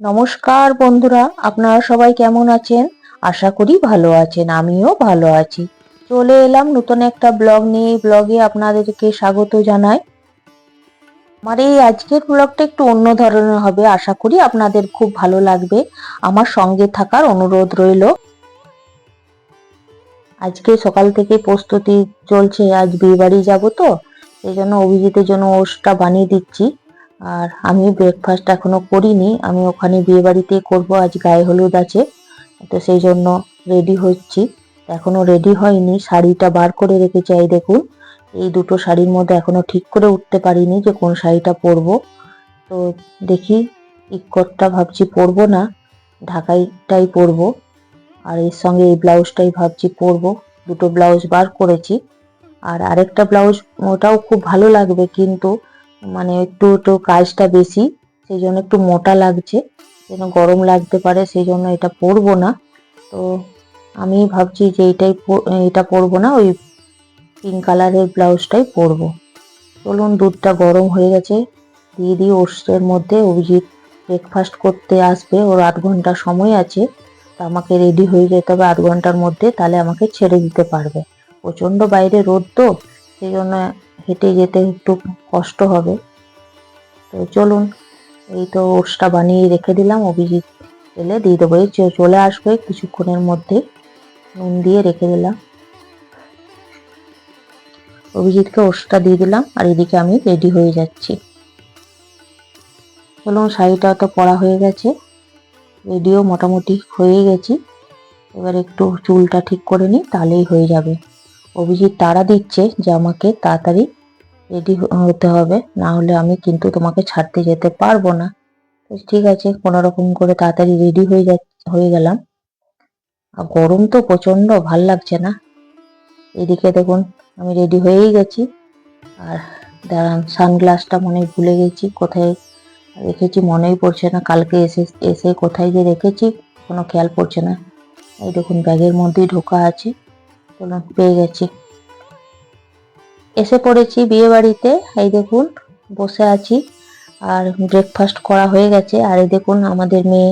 নমস্কার বন্ধুরা, আপনারা সবাই কেমন আছেন? আশা করি ভালো আছেন, আমিও ভালো আছি। চলে এলাম নতুন একটা ব্লগ নিয়ে। এই ব্লগে আপনাদেরকে স্বাগত জানাই। আমার এই আজকের ব্লগটা একটু অন্য ধরনের হবে, আশা করি আপনাদের খুব ভালো লাগবে। আমার সঙ্গে থাকার অনুরোধ রইল। আজকে সকাল থেকে প্রস্তুতি চলছে, আজ বিয়ে বাড়ি যাব তো, সেই জন্য অভিজিতের জন্য ওষটা বানিয়ে দিচ্ছি। আর আমি ব্রেকফাস্ট এখনও করিনি। আমি ওখানে বিয়ে বাড়িতে করব, আজ গায়ে হলুদ আছে। তো সেই জন্য রেডি হচ্ছি। এখনও রেডি হয়নি, শাড়িটা বার করে রেখে চাই দেখুন। এই দুটো শাড়ির মধ্যে এখনও ঠিক করে উঠতে পারিনি যে কোন শাড়িটা পরবো। তো দেখি ইকটটা ভাবছি পরবো না, ঢাকাইটাই পরবো। আর এর সঙ্গে এই ব্লাউজটাই ভাবছি পরবো। দুটো ব্লাউজ বার করেছি। আর আরেকটা ব্লাউজ, ওটাও খুব ভালো লাগবে কিন্তু মানে একটু একটু কাজটা বেশি সেই জন্য একটু মোটা লাগছে, যেন গরম লাগতে পারে সেই জন্য এটা পরবো না। তো আমি ভাবছি যে এটাই এটা পরবো না, ওই পিঙ্ক কালারের ব্লাউজটাই পরবো। চলুন, দুধটা গরম হয়ে গেছে, দিয়ে দিই ওটসের মধ্যে, অভিজিৎ ব্রেকফাস্ট করতে আসবে, ওর আধ ঘণ্টা সময় আছে, তো আমাকে রেডি হয়ে যেতে হবে আধ ঘণ্টার মধ্যে, তাহলে আমাকে ছেড়ে দিতে পারবে। প্রচণ্ড বাইরে রোদ তো সেই জন্য হেঁটে যেতে একটু কষ্ট হবে। তো চলুন, এই তো ওটসটা বানিয়ে রেখে দিলাম। অভিজিৎ এলে দিয়ে দেবো। এই চলে আসবে কিছুক্ষণের মধ্যে। নুন দিয়ে রেখে দিলাম। অভিজিৎকে ওটসটা দিয়ে দিলাম আর এদিকে আমি রেডি হয়ে যাচ্ছি। চলুন, শাড়িটা তো পরা হয়ে গেছে। রেডিও মোটামুটি হয়ে গেছি। এবার একটু চুলটা ঠিক করে নিই, তাহলেই হয়ে যাবে। অভিজিৎ তাড়া দিচ্ছে যে আমাকে তাড়াতাড়ি রেডি হতে হবে। না হলে আমি কিন্তু তোমাকে ছাড়তে যেতে পারব না। তো ঠিক আছে, কোনো রকম করে তাড়াতাড়ি রেডি হয়ে যা হয়ে গেলাম। আর গরম তো প্রচণ্ড, ভালো লাগছে না। এদিকে দেখুন, আমি রেডি হয়েই গেছি। আর দাঁড়ান সানগ্লাসটা মনে ভুলে গেছি, কোথায় রেখেছি মনেই পড়ছে না। কালকে এসে এসে কোথায় যে রেখেছি, কোনো খেয়াল পড়ছে না। এই দেখুন, ব্যাগের মধ্যেই ঢোকা আছে। চলুন, পেয়ে গেছি। এসে পড়েছি বিয়ে বাড়িতে এই দেখুন, বসে আছি। আর ব্রেকফাস্ট করা হয়ে গেছে। আর এই দেখুন, আমাদের মেয়ে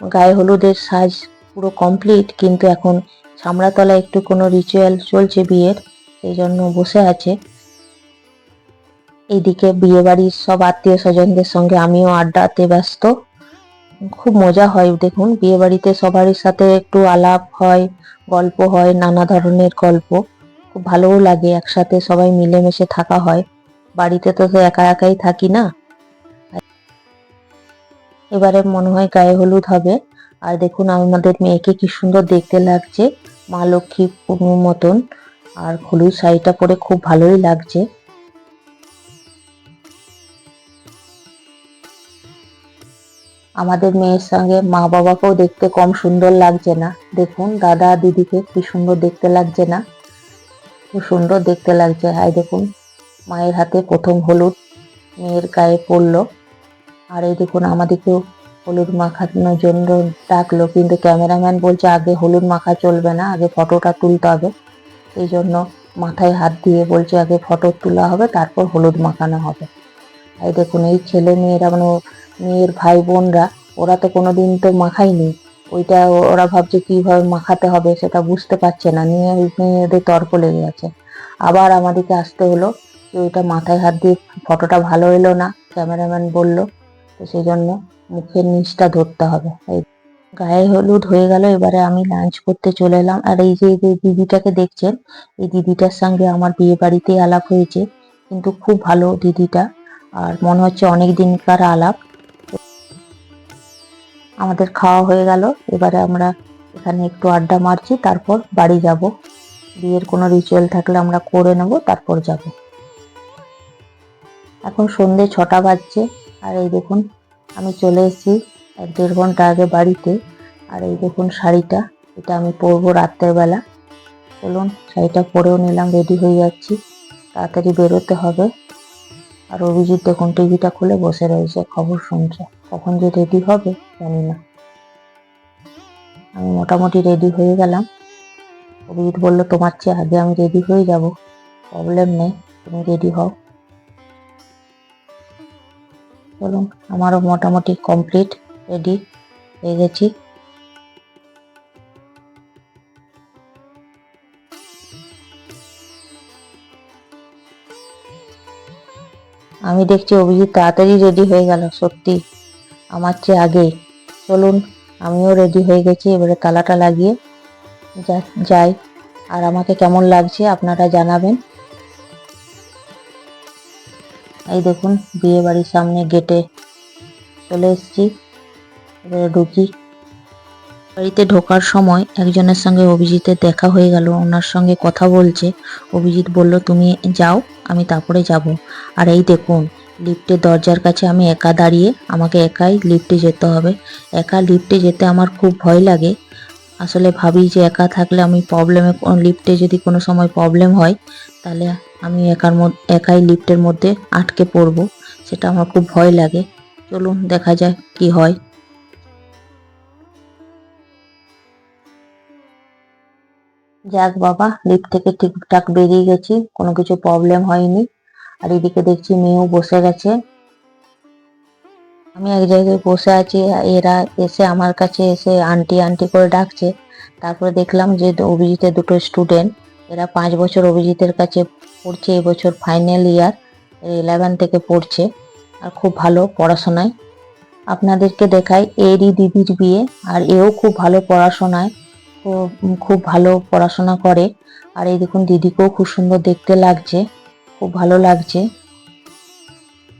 গায়ে হলুদের সাজ পুরো কমপ্লিট কিন্তু এখন ছামড়াতলায় একটু কোনো রিচুয়াল চলছে বিয়ের, সেই জন্য বসে আছে। এইদিকে বিয়ে বাড়ির সব আত্মীয় স্বজনদের সঙ্গে আমিও আড্ডাতে ব্যস্ত। খুব মজা হয়, দেখুন বিয়ে বাড়িতে সবারই সাথে একটু আলাপ হয়, গল্প হয়, নানা ধরনের গল্প। খুব ভালোও লাগে, একসাথে সবাই মিলেমিশে থাকা হয়। বাড়িতে তো একা একাই থাকি না। এবারে মনে হয় গায়ে হলুদ হবে। আর দেখুন আমাদের মেয়েকে কি সুন্দর দেখতে লাগছে, মা লক্ষ্মী মতন। আর হলুদ শাড়িটা পরে খুব ভালোই লাগছে। আমাদের মেয়ের সঙ্গে মা বাবাকেও দেখতে কম সুন্দর লাগছে না। দেখুন দাদা দিদিকে কি সুন্দর দেখতে লাগছে না। খুব সুন্দর দেখতে লাগছে। হাই দেখুন, মায়ের হাতে প্রথম হলুদ, মেয়ের গায়ে পড়ল। আর এই দেখুন, আমাদেরকেও হলুদ মাখানোর জন্য ডাকলো। কিন্তু ক্যামেরাম্যান বলছে, আগে হলুদ মাখা চলবে না, আগে ফটোটা তুলতে হবে। এই জন্য মাথায় হাত দিয়ে বলছে, আগে ফটো তোলা হবে, তারপর হলুদ মাখানো হবে। এই দেখুন, এই ছেলে মেয়েরা মানে মেয়ের ভাই বোনরা, ওরা তো কোনোদিন তো মাখায়নি। ওইটা ওরা ভাবছে কীভাবে মাখাতে হবে সেটা বুঝতে পারছে না। নিয়ে মেয়েদের তর্ক লেগে গেছে। আবার আমাদেরকে আসতে হলো যে ওইটা মাথায় হাত দিয়ে ফটোটা ভালো এলো না, ক্যামেরাম্যান বলল। তো সেই জন্য মুখের নিচটা ধরতে হবে। এই গায়ে হলুদ হয়ে গেল, এবারে আমি লাঞ্চ করতে চলে এলাম। আর এই যে দিদিটাকে দেখছেন, এই দিদিটার সঙ্গে আমার বিয়ে বাড়িতেই আলাপ হয়েছে। কিন্তু খুব ভালো দিদিটা। আর মনে হচ্ছে অনেক দিনকার আলাপ। আমাদের খাওয়া হয়ে গেল। এবারে আমরা এখানে একটু আড্ডা মারছি, তারপর বাড়ি যাব। বিয়ের কোনো রিচুয়াল থাকলে আমরা করে নেব, তারপর যাব। এখন সন্ধে ছটা বাজছে, আর এই দেখুন, আমি চলে এসেছি এক দেড় ঘণ্টা আগে বাড়িতে। আর এই দেখুন শাড়িটা, এটা আমি পরবো রাত্রের বেলা। চলুন, শাড়িটা পরেও নিলাম রেডি হয়ে যাচ্ছি। তাড়াতাড়ি বেরোতে হবে। আর অভিজিৎ দেখুন টিভিটা খুলে বসে রয়েছে খবর শুনছে। কখন যে রেডি হবে, জানি না। আমি মোটামুটি রেডি হয়ে গেলাম। অভিজিৎ বলল, তোমার চেয়ে আগে আমি রেডি হয়ে যাব। প্রবলেম নেই, তুমি রেডি হও। চলুন, আমারও মোটামুটি কমপ্লিট রেডি হয়ে গেছি। আমি দেখছি অভিজিৎ তাড়াতাড়ি রেডি হয়ে গেল, সত্যি। আমার চেয়ে আগে। চলুন, আমিও রেডি হয়ে গেছি, এবারে তালাটা লাগিয়ে যাই। আর আমাকে কেমন লাগছে আপনারা জানাবেন। এই দেখুন বিয়ে বাড়ির সামনে গেটে চলে এসেছি। এবারে ঢুকি। বাড়িতে ঢোকার সময় একজনের সঙ্গে অভিজিতের দেখা হয়ে গেল। ওনার সঙ্গে কথা বলছে। অভিজিৎ বলল, তুমি যাও, আমি তারপরে যাব। আর এই দেখুন, লিফটের দরজার কাছে আমি একা দাঁড়িয়ে আমাকে একাই লিফটে যেতে হবে। একা লিফটে যেতে আমার খুব ভয় লাগে। আসলে ভাবি যে একা থাকলে আমি প্রবলেমে লিফটে যদি কোনো সময় প্রবলেম হয়, তাহলে আমি একার মধ্যে একাই লিফটের মধ্যে আটকে পড়ব। সেটা আমার খুব ভয় লাগে। চলুন, দেখা যাক কি হয়। যাক বাবা লিফট থেকে ঠিকঠাক বেরিয়ে গেছি, কোনো কিছু প্রবলেম হয়নি। আর এদিকে দেখছি মেয়েও বসে গেছে। আমি এক জায়গায় বসে আছি, এরা এসে আমার কাছে এসে আন্টি আন্টি করে ডাকছে। তারপরে দেখলাম যে অভিজিতের দুটো স্টুডেন্ট এরা পাঁচ বছর অভিজিতের কাছে পড়ছে এবছর ফাইনাল ইয়ার ইলেভেন থেকে পড়ছে। আর খুব ভালো পড়াশোনায়। আপনাদেরকে দেখাই, এরই দিদির বিয়ে, আর এও খুব ভালো পড়াশোনায়। খুব ভালো পড়াশোনা করে। আর এই দেখুন দিদিকেও খুব সুন্দর দেখতে লাগছে। খুব ভালো লাগছে।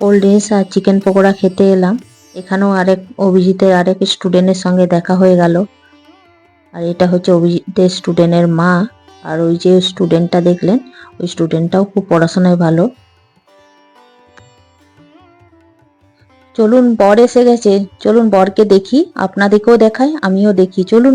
কোল্ড ড্রিঙ্কস আর চিকেন পকোড়া খেতে এলাম। এখানেও আরেক অভিজিতের আরেক স্টুডেন্টের সঙ্গে দেখা হয়ে গেল। আর এটা হচ্ছে অভিজিতের স্টুডেন্টের মা। আর ওই যে স্টুডেন্টটা দেখলেন, ওই স্টুডেন্টটাও খুব পড়াশোনায় ভালো। চলুন বর এসে গেছে। চলুন বরকে দেখি। আপনাদেরকেও দেখাই, আমিও দেখি। চলুন।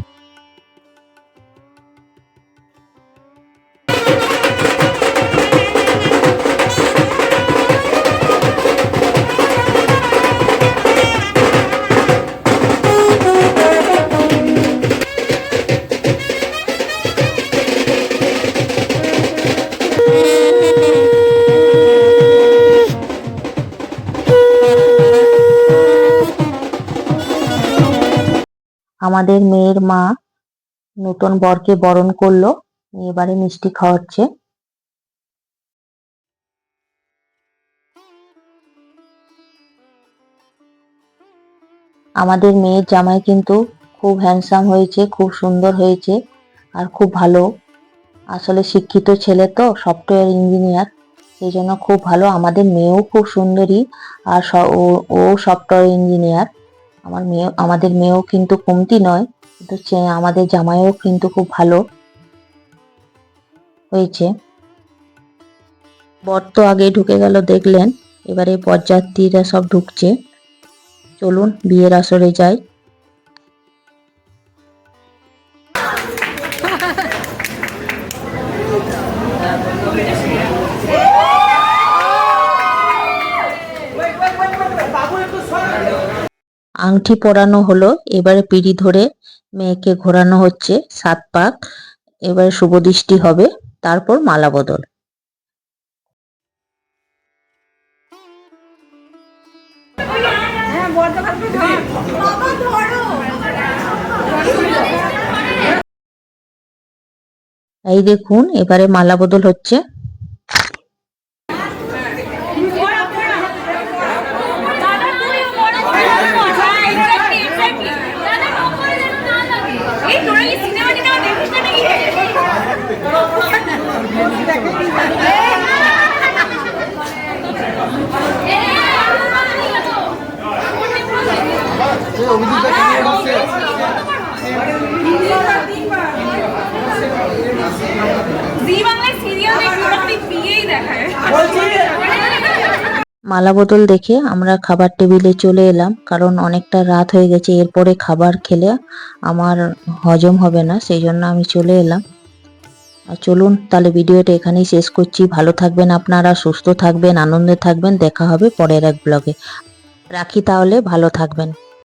আমাদের মেয়ের মা নতুন বরকে বরণ করল, এবারে মিষ্টি খাওয়াচ্ছে। আমাদের মেয়ের জামাই কিন্তু খুব হ্যান্ডসাম হয়েছে, খুব সুন্দর হয়েছে আর খুব ভালো। আসলে শিক্ষিত ছেলে তো সফটওয়্যার ইঞ্জিনিয়ার সেই জন্য খুব ভালো। আমাদের মেয়েও খুব সুন্দরী আর ও সফটওয়্যার ইঞ্জিনিয়ার আমার মেয়ে, আমাদের মেয়েও কিন্তু কমতি নয়, কিন্তু আমাদের জামাইও কিন্তু খুব ভালো হয়েছে। বর তো আগে ঢুকে গেল, দেখলেন। এবারে বরযাত্রীরা সব ঢুকছে। চলুন, বিয়ের আসরে যাই। আংটি পরানো হলো, এবারে পিড়ি ধরে মেয়েকে ঘোরানো হচ্ছে সাত পাক। এবারে শুভ দৃষ্টি হবে, তারপর মালা বদল। এই দেখুন, এবারে মালা বদল হচ্ছে এই তোরা কি সিনেমা টিনেমা দেখিস না নাকি জি বাংলায় সিরিয়াল দেখি ওরা খালি বিয়েই দেখায় মালা বোতল দেখে আমরা খাবার টেবিলে চলে এলাম, কারণ অনেকটা রাত হয়ে গেছে, এরপরে খাবার খেলে আমার হজম হবে না, সেই জন্য আমি চলে এলাম। আর চলুন, তাহলে ভিডিওটা এখানেই শেষ করছি। ভালো থাকবেন আপনারা, সুস্থ থাকবেন, আনন্দে থাকবেন, দেখা হবে পরের এক ব্লগে রাখি তাহলে, ভালো থাকবেন।